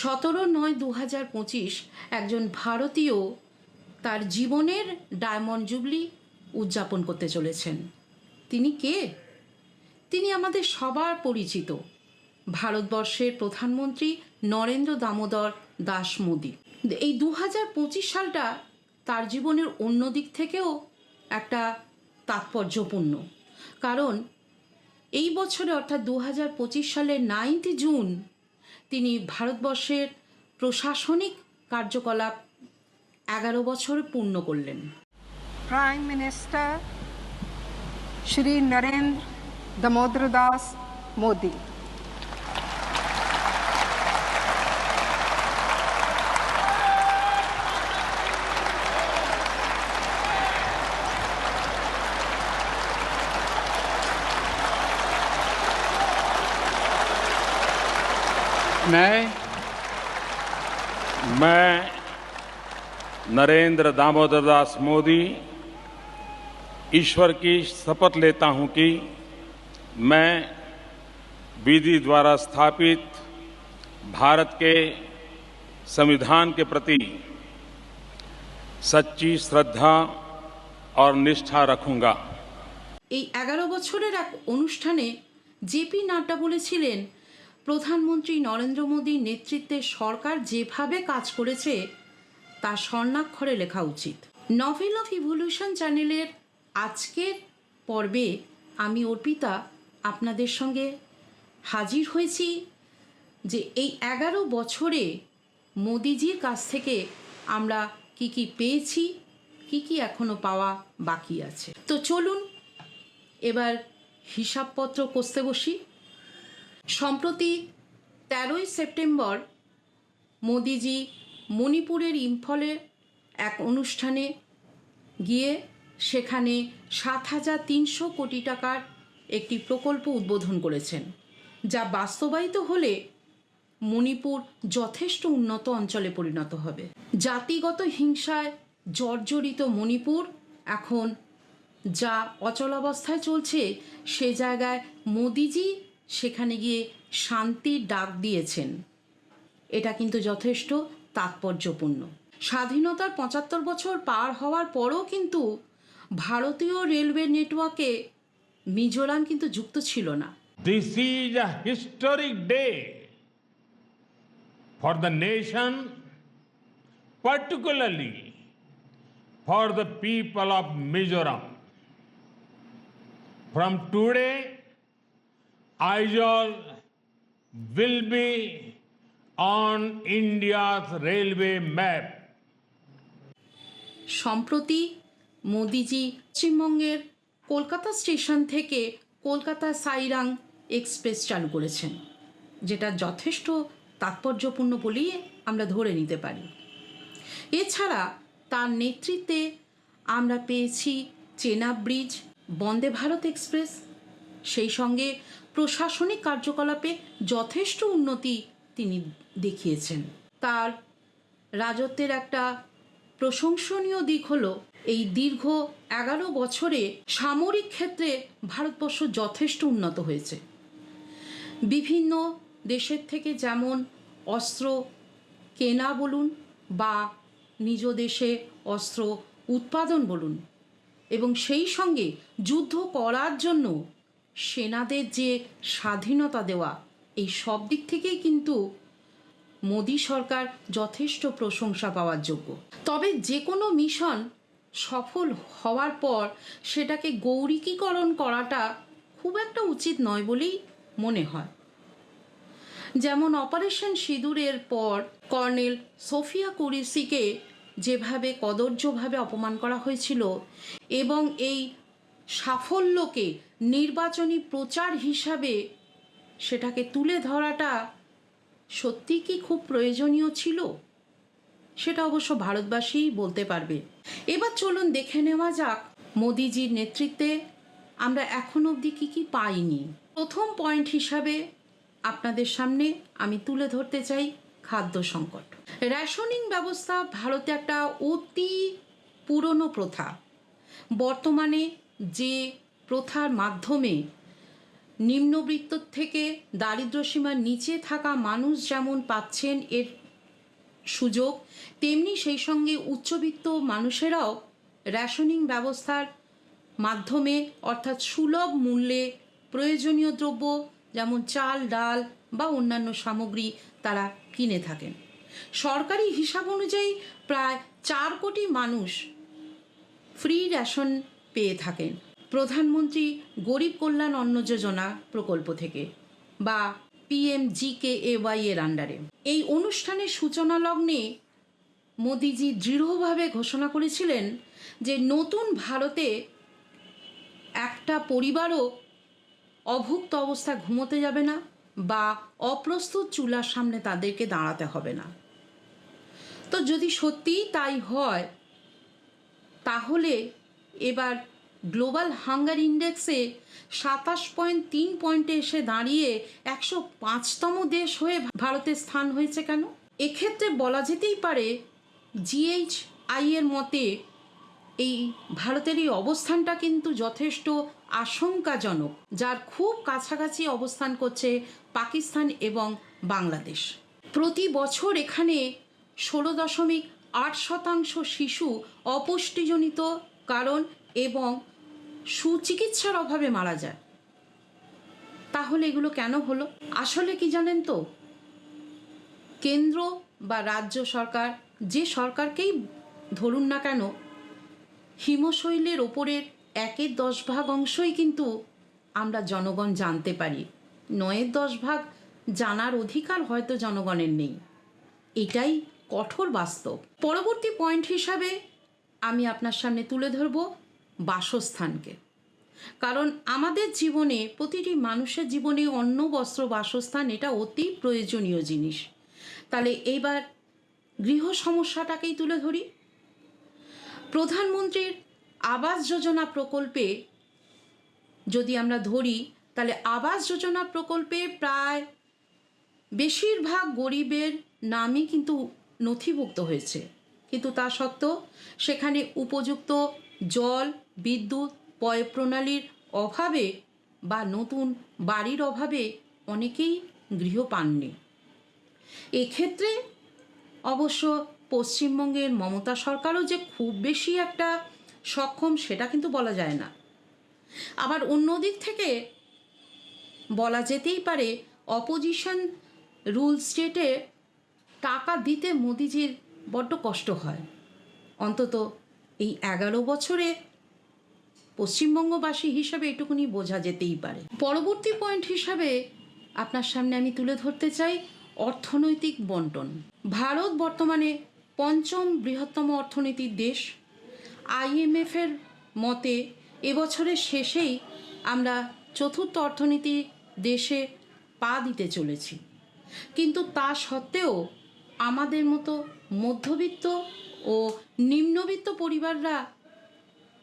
সতেরো নয় দু হাজার পঁচিশ একজন ভারতীয় তার জীবনের ডায়মন্ড জুবলি উদযাপন করতে চলেছেন। তিনি কে? তিনি আমাদের সবার পরিচিত ভারতবর্ষের প্রধানমন্ত্রী নরেন্দ্র দামোদর দাস মোদী। এই দু হাজার পঁচিশ সালটা তার জীবনের অন্য দিক থেকেও একটা তাৎপর্যপূর্ণ। কারণ এই বছরে অর্থাৎ দু হাজার পঁচিশ সালের নাইনথ জুন তিনি ভারতবর্ষের প্রশাসনিক কার্যকলাপ এগারো বছর পূর্ণ করলেন। প্রাইম মিনিস্টার শ্রী নরেন্দ্র দামোদর দাস মোদী मैं मैं नरेंद्र दामोदर दास मोदी ईश्वर की शपथ लेता हूं कि मैं विधि द्वारा स्थापित भारत के संविधान के प्रति सच्ची श्रद्धा और निष्ठा रखूंगा এই এগারো বছরের এক অনুষ্ঠানে জেপি নাড্ডা বলেছিলেন প্রধানমন্ত্রী নরেন্দ্র মোদীর নেতৃত্বে সরকার যেভাবে কাজ করেছে, তা স্বর্ণাক্ষরে লেখা উচিত। নভেল অফ ইভলিউশন চ্যানেলের আজকের পর্বে আমি অর্পিতা আপনাদের সঙ্গে হাজির হয়েছি যে এই এগারো বছরে মোদিজির কাছ থেকে আমরা কি কি পেয়েছি, কি কি এখনও পাওয়া বাকি আছে। তো চলুন, এবার হিসাবপত্র কষতে বসি। সম্প্রতি তেরোই সেপ্টেম্বর মোদিজি মণিপুরের ইম্ফলে এক অনুষ্ঠানে গিয়ে সেখানে সাত হাজার তিনশো কোটি টাকার একটি প্রকল্প উদ্বোধন করেছেন, যা বাস্তবায়িত হলে মণিপুর যথেষ্ট উন্নত অঞ্চলে পরিণত হবে। জাতিগত হিংসায় জর্জরিত মণিপুর এখন যা অচলাবস্থায় চলছে, সে জায়গায় মোদিজি সেখানে গিয়ে শান্তির ডাক দিয়েছেন। এটা কিন্তু যথেষ্ট তাৎপর্যপূর্ণ। স্বাধীনতার পঁচাত্তর বছর পার হওয়ার পরও কিন্তু ভারতীয় রেলওয়ে নেটওয়ার্কে মিজোরাম কিন্তু যুক্ত ছিল না। This is a historic day for the nation, particularly for the people of Mizoram. From today, Aizawl will be on India's railway map. সম্প্রতি মোদিজি পশ্চিমবঙ্গের কলকাতা স্টেশন থেকে কলকাতা সাইরাং এক্সপ্রেস চালু করেছেন, যেটা যথেষ্ট তাৎপর্যপূর্ণ বলেই আমরা ধরে নিতে পারি এছাড়া তার নেতৃত্বে আমরা পেয়েছি চেনা ব্রিজ, বন্দে ভারত এক্সপ্রেস সেই সঙ্গে প্রশাসনিক কার্যকলাপে যথেষ্ট উন্নতি তিনি দেখিয়েছেন। তার রাজত্বের একটা প্রশংসনীয় দিক হলো, এই দীর্ঘ এগারো বছরে সামরিক ক্ষেত্রে ভারতবর্ষ যথেষ্ট উন্নত হয়েছে। বিভিন্ন দেশের থেকে যেমন অস্ত্র কেনা বলুন বা নিজ দেশে অস্ত্র উৎপাদন বলুন এবং সেই সঙ্গে যুদ্ধ করার জন্য সেনাদের যে স্বাধীনতা দেওয়া, এই সব দিক থেকেই কিন্তু মোদী সরকার যথেষ্ট প্রশংসা পাওয়ার যোগ্য। তবে যে কোনো মিশন সফল হওয়ার পর সেটাকে গৌরিকীকরণ করাটা খুব একটা উচিত নয় বলেই মনে হয়। যেমন অপারেশন সিঁদুরের পর কর্নেল সোফিয়া কুরিসিকে যেভাবে কদর্যভাবে অপমান করা হয়েছিল এবং এই সাফল্যকে নির্বাচনী প্রচার হিসাবে সেটাকে তুলে ধরাটা সত্যি কি খুব প্রয়োজনীয় ছিল? সেটা অবশ্য ভারতবাসীই বলতে পারবে। এবার চলুন দেখে নেওয়া যাক মোদিজির নেতৃত্বে আমরা এখন অবধি কী কী পাইনি। প্রথম পয়েন্ট হিসাবে আপনাদের সামনে আমি তুলে ধরতে চাই খাদ্য সংকট। রেশনিং ব্যবস্থা ভারতে একটা অতি পুরনো প্রথা। বর্তমানে যে প্রথার মাধ্যমে নিম্নবৃত্ত থেকে দারিদ্র্যসীমার নিচে থাকা মানুষ যেমন পাচ্ছেন এর সুযোগ, তেমনি সেই সঙ্গে উচ্চবিত্ত মানুষেরাও রেশনিং ব্যবস্থার মাধ্যমে অর্থাৎ সুলভ মূল্যে প্রয়োজনীয় দ্রব্য যেমন চাল, ডাল বা অন্যান্য সামগ্রী তারা কিনে থাকেন। সরকারি হিসাব অনুযায়ী প্রায় চার কোটি মানুষ ফ্রি রেশন পেয়ে থাকেন। প্রধানমন্ত্রী গরিব কল্যাণ অন্ন যোজনা প্রকল্প থেকে বা PM G K A Y এর আন্ডারে এই অনুষ্ঠানের সূচনা লগ্নে মোদিজি দৃঢ়ভাবে ঘোষণা করেছিলেন যে নতুন ভারতে একটা পরিবারও অভুক্ত অবস্থায় ঘুমোতে যাবে না বা অপ্রস্তুত চুলার সামনে তাদেরকে দাঁড়াতে হবে না। তো যদি সত্যিই তাই হয় তাহলে এবার গ্লোবাল হাঙ্গার ইন্ডেক্সে সাতাশ পয়েন্ট তিন পয়েন্টে এসে দাঁড়িয়ে একশো পাঁচতম দেশ হয়ে ভারতের স্থান হয়েছে কেন? এক্ষেত্রে বলা যেতেই পারে জিএইচ আই এর মতে এই ভারতের এই অবস্থানটা কিন্তু যথেষ্ট আশঙ্কাজনক, যার খুব কাছাকাছি অবস্থান করছে পাকিস্তান এবং বাংলাদেশ। প্রতি বছর এখানে ষোলো দশমিক আট শতাংশ শিশু অপুষ্টিজনিত কারণ এবং সুচিকিৎসার অভাবে মারা যায়। তাহলে এগুলো কেন হলো? আসলে কি জানেন তো? কেন্দ্র বা রাজ্য সরকার যে সরকারকেই ধরুন না কেন, হিমশৈলের ওপরের একের দশ ভাগ অংশই কিন্তু আমরা জনগণ জানতে পারি। নয়ের দশ ভাগ জানার অধিকার হয়তো জনগণের নেই। এটাই কঠোর বাস্তব। পরবর্তী পয়েন্ট হিসাবে আমি আপনার সামনে তুলে ধরব বাসস্থানকে। কারণ আমাদের জীবনে প্রতিটি মানুষের জীবনে অন্ন, বস্ত্র, বাসস্থান এটা অতি প্রয়োজনীয় জিনিস। তাহলে এইবার গৃহ সমস্যাটাকেই তুলে ধরি। প্রধানমন্ত্রীর আবাস যোজনা প্রকল্পে যদি আমরা ধরি, তাহলে আবাস যোজনা প্রকল্পে প্রায় বেশিরভাগ গরিবের নামই কিন্তু নথিভুক্ত হয়েছে। কিন্তু তা সত্ত্বেও সেখানে উপযুক্ত জল, বিদ্যুৎ পয় প্রণালীর অভাবে বা নতুন বাড়ির অভাবে অনেকেই গৃহ পাননি। এক্ষেত্রে অবশ্য পশ্চিমবঙ্গের মমতা সরকারও যে খুব বেশি একটা সক্ষম সেটা কিন্তু বলা যায় না। আবার অন্য দিক থেকে বলা যেতেই পারে অপোজিশন রুল স্টেটে টাকা দিতে মোদিজির বড্ড কষ্ট হয়। অন্তত এই এগারো বছরে পশ্চিমবঙ্গবাসী হিসাবে এটুকুনি বোঝা যেতেই পারে। পরবর্তী পয়েন্ট হিসাবে আপনার সামনে আমি তুলে ধরতে চাই অর্থনৈতিক বন্টন। ভারত বর্তমানে পঞ্চম বৃহত্তম অর্থনীতির দেশ। আইএমএফের মতে এবছরের শেষেই আমরা চতুর্থ অর্থনীতি দেশে পা দিতে চলেছি। কিন্তু তা সত্ত্বেও আমাদের মতো মধ্যবিত্ত ও নিম্নবিত্ত পরিবাররা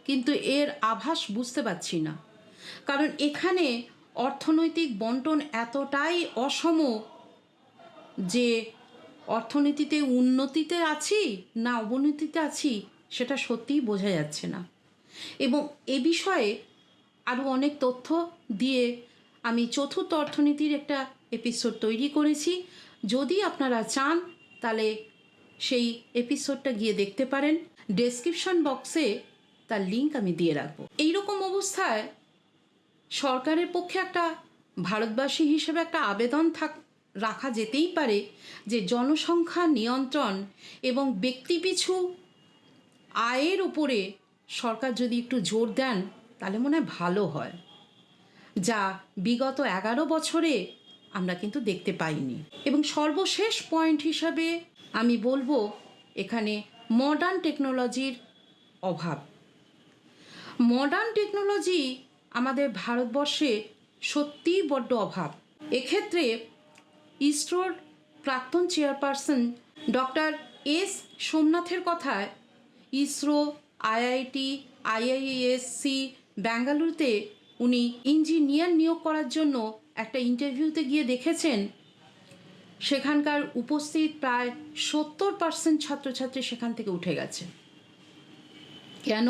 কিন্তু এর আভাস বুঝতে পারছি না। কারণ এখানে অর্থনৈতিক বন্টন এতটাই অসম যে অর্থনীতিতে উন্নতিতে আছি না অবনতিতে আছি সেটা সত্যিই বোঝা যাচ্ছে না। এবং এ বিষয়ে আরও অনেক তথ্য দিয়ে আমি চতুর্থ অর্থনীতির একটা এপিসোড তৈরি করেছি। যদি আপনারা চান তাহলে সেই এপিসোডটা গিয়ে দেখতে পারেন। ডেসক্রিপশন বক্সে তার লিঙ্ক আমি দিয়ে রাখব। এইরকম অবস্থায় সরকারের পক্ষে একটা, ভারতবাসী হিসেবে একটা আবেদন থাক, রাখা যেতেই পারে যে জনসংখ্যা নিয়ন্ত্রণ এবং ব্যক্তিপিছু আয়ের উপরে সরকার যদি একটু জোর দেন, তাহলে মনে হয় ভালো হয়। যা বিগত এগারো বছরে আমরা কিন্তু দেখতে পাইনি। এবং সর্বশেষ পয়েন্ট হিসাবে আমি বলব এখানে মডার্ন টেকনোলজির অভাব। মডার্ন টেকনোলজি আমাদের ভারতবর্ষে সত্যিই বড্ড অভাব। এক্ষেত্রে ইসরোর প্রাক্তন চেয়ারপারসন ডক্টর এস সোমনাথের কথায় ইসরো আইআইটি আইআইএসসি বেঙ্গালুরুতে উনি ইঞ্জিনিয়ার নিয়োগ করার জন্য একটা ইন্টারভিউতে গিয়ে দেখেছেন, সেখানকার উপস্থিত প্রায় সত্তর পার্সেন্ট ছাত্রছাত্রী সেখান থেকে উঠে গেছে। কেন?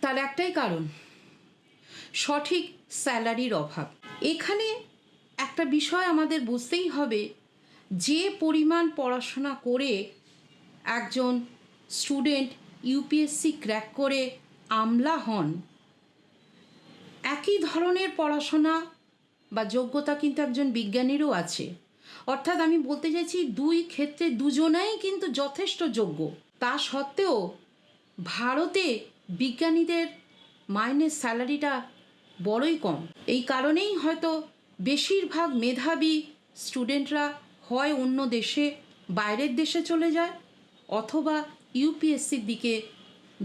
তার একটাই কারণ, সঠিক স্যালারির অভাব। এখানে একটা বিষয় আমাদের বুঝতেই হবে, যে পরিমাণ পড়াশোনা করে একজন স্টুডেন্ট ইউপিএসসি ক্র্যাক করে আমলা হন, একই ধরনের পড়াশোনা বা যোগ্যতা কিন্তু একজন বিজ্ঞানীরও আছে। অর্থাৎ আমি বলতে চাইছি দুই ক্ষেত্রে দুজনাই কিন্তু যথেষ্ট যোগ্য। তা সত্ত্বেও ভারতে বিজ্ঞানীদের মাইনের স্যালারিটা বড়ই কম। এই কারণেই হয়তো বেশিরভাগ মেধাবী স্টুডেন্টরা হয় অন্য দেশে, বাইরের দেশে চলে যায়, অথবা ইউপিএসসির দিকে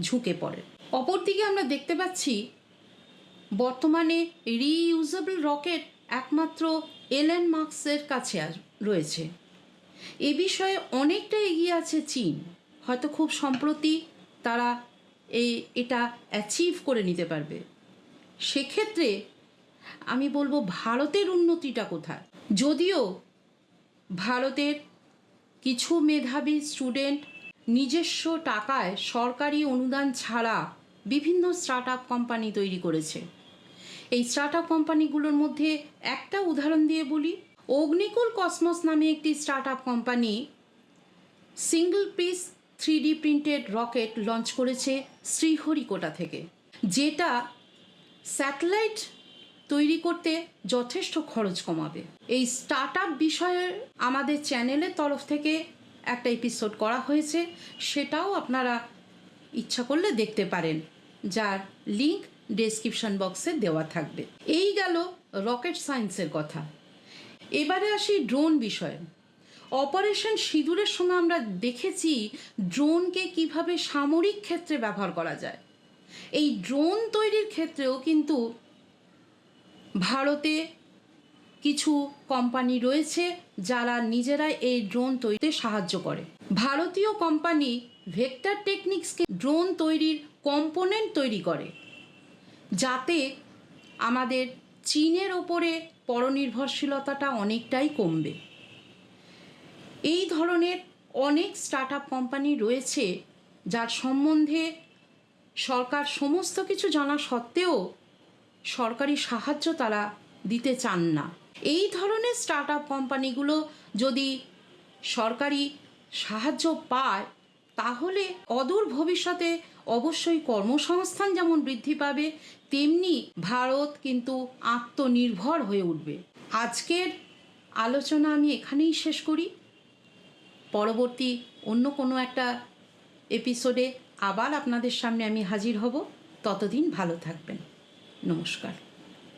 ঝুঁকে পড়ে। অপরদিকে আমরা দেখতে পাচ্ছি বর্তমানে রিইউজেবল রকেট একমাত্র এলেন মার্কসের কাছে আস- রয়েছে। এ বিষয়ে অনেকটা এগিয়ে আছে চীন। হয়তো খুব সম্প্রতি তারা এই এটা অ্যাচিভ করে নিতে পারবে। সেক্ষেত্রে আমি বলব ভারতের উন্নতিটা কোথায়? যদিও ভারতের কিছু মেধাবী স্টুডেন্ট নিজস্ব টাকায় সরকারি অনুদান ছাড়া বিভিন্ন স্টার্ট আপ কোম্পানি তৈরি করেছে। এই স্টার্ট আপ কোম্পানিগুলোর মধ্যে একটা উদাহরণ দিয়ে বলি। অগ্নিকুল কসমস নামে একটি startup company single piece three D printed rocket launch করেছে শ্রীহরিকোটা থেকে, যেটা স্যাটেলাইট তৈরি করতে যথেষ্ট খরচ কমাবে। এই স্টার্ট আপ বিষয়ে আমাদের চ্যানেলের তরফ থেকে একটা এপিসোড করা হয়েছে, সেটাও আপনারা ইচ্ছা করলে দেখতে পারেন। যার লিংক ডেসক্রিপশন বক্সে দেওয়া থাকবে। এই গেল রকেট সায়েন্সের কথা। এবারে আসি ড্রোন বিষয়ে। অপারেশন সিঁদুরের সময় আমরা দেখেছি ড্রোনকে কীভাবে সামরিক ক্ষেত্রে ব্যবহার করা যায়। এই ড্রোন তৈরির ক্ষেত্রেও কিন্তু ভারতে কিছু কোম্পানি রয়েছে যারা নিজেরাই এই ড্রোন তৈরিতে সাহায্য করে। ভারতীয় কোম্পানি ভেক্টর টেকনিক্সকে ড্রোন তৈরির কম্পোনেন্ট তৈরি করে। যাতে আমাদের চীনের ওপরে পরনির্ভরশীলতাটা অনেকটাই কমবে। এই ধরনের অনেক স্টার্ট আপ কোম্পানি রয়েছে, যার সম্বন্ধে সরকার সমস্ত কিছু জানা সত্ত্বেও সরকারি সাহায্য তারা দিতে চান না। এই ধরনের স্টার্ট আপ কোম্পানিগুলো যদি সরকারি সাহায্য পায়, তাহলে অদূর ভবিষ্যতে অবশ্যই কর্মসংস্থান যেমন বৃদ্ধি পাবে, তেমনি ভারত কিন্তু আত্মনির্ভর হয়ে উঠবে। আজকের আলোচনা আমি এখানেই শেষ করি। পরবর্তী অন্য কোনো একটা এপিসোডে আবার আপনাদের সামনে আমি হাজির হব। ততদিন ভালো থাকবেন। নমস্কার।